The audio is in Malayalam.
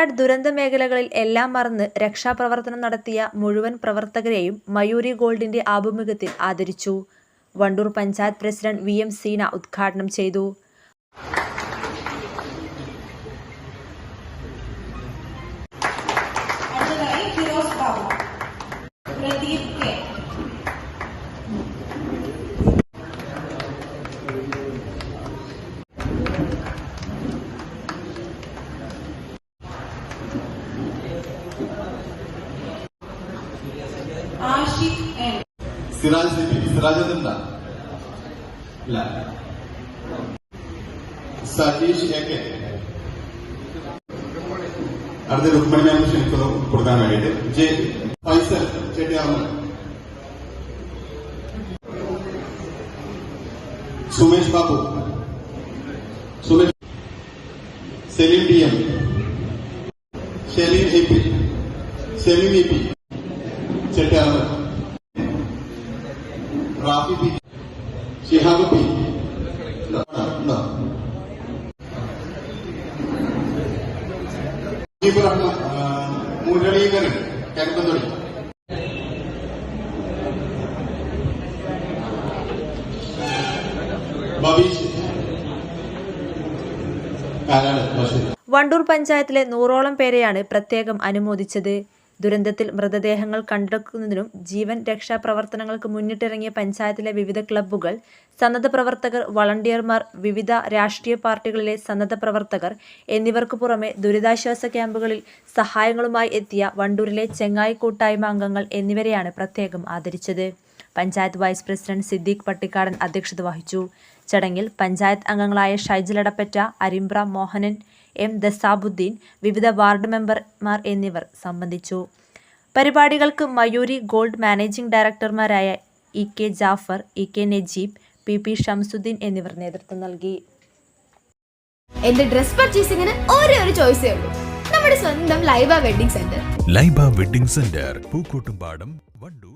വയനാട് ദുരന്ത മേഖലകളിൽ എല്ലാം മറന്ന് രക്ഷാപ്രവർത്തനം നടത്തിയ മുഴുവൻ പ്രവർത്തകരെയും മയൂരി ഗോൾഡിന്റെ ആഭിമുഖ്യത്തിൽ ആദരിച്ചു. Wandoor panchayat president V M Seena ഉദ്ഘാടനം ചെയ്തു. आशिक एन सिराज सिराजुद्दीन ला ಸತೀಶ್ ಏಕೆ ಅರ್ಧ ರುಕ್ಮಣಿ ಮ್ಯಾಮ್ ಕ್ಷಣಿಸಲು ಕೊಡ್ತಾ ಮಾಡಿದೆ J Faisal Chetty Ahmed Sumesh Babu Sumesh Saleem DM Saleem AP Saleem AP Chettiyarmal Rafi P. Shihab P. Muraleedharan Karimpanthodi Babeesh. Wandoor പഞ്ചായത്തിലെ നൂറോളം പേരെയാണ് പ്രത്യേകം അനുമോദിച്ചത്. ദുരന്തത്തിൽ മൃതദേഹങ്ങൾ കണ്ടെടുക്കുന്നതിനും ജീവൻ രക്ഷാപ്രവർത്തനങ്ങൾക്ക് മുന്നിട്ടിറങ്ങിയ പഞ്ചായത്തിലെ വിവിധ ക്ലബ്ബുകൾ സന്നദ്ധ പ്രവർത്തകർ വളണ്ടിയർമാർ വിവിധ രാഷ്ട്രീയ പാർട്ടികളിലെ സന്നദ്ധ പ്രവർത്തകർ എന്നിവർക്ക് പുറമെ ദുരിതാശ്വാസ ക്യാമ്പുകളിൽ സഹായങ്ങളുമായി എത്തിയ വണ്ടൂരിലെ ചെങ്ങായി കൂട്ടായ്മ അംഗങ്ങൾ എന്നിവരെയാണ് പ്രത്യേകം ആദരിച്ചത്. പഞ്ചായത്ത് വൈസ് പ്രസിഡന്റ് സിദ്ദീഖ് പട്ടിക്കാടൻ അധ്യക്ഷത വഹിച്ചു. ചടങ്ങിൽ പഞ്ചായത്ത് അംഗങ്ങളായ ഷൈജലടപ്പറ്റ അരിമ്പ്ര മോഹനൻ എം ദസാബുദ്ദീൻ വിവിധ വാർഡ് മെമ്പർമാർ എന്നിവർ സംബന്ധിച്ചു. പരിപാടികൾക്ക് Mayuri gold managing ഡയറക്ടർമാരായ E K Jafar E K Najeeb P P Shamsuddeen എന്നിവർ നേതൃത്വം നൽകി. എന്റെ ഡ്രസ് പർച്ചേസിംഗിന് ഒരേ ഒരു ചോയ്സേ ഉള്ളൂ. നമ്മുടെ സ്വന്തം Laiba wedding centre. Laiba wedding centre Pookkottumpadam Wandoor.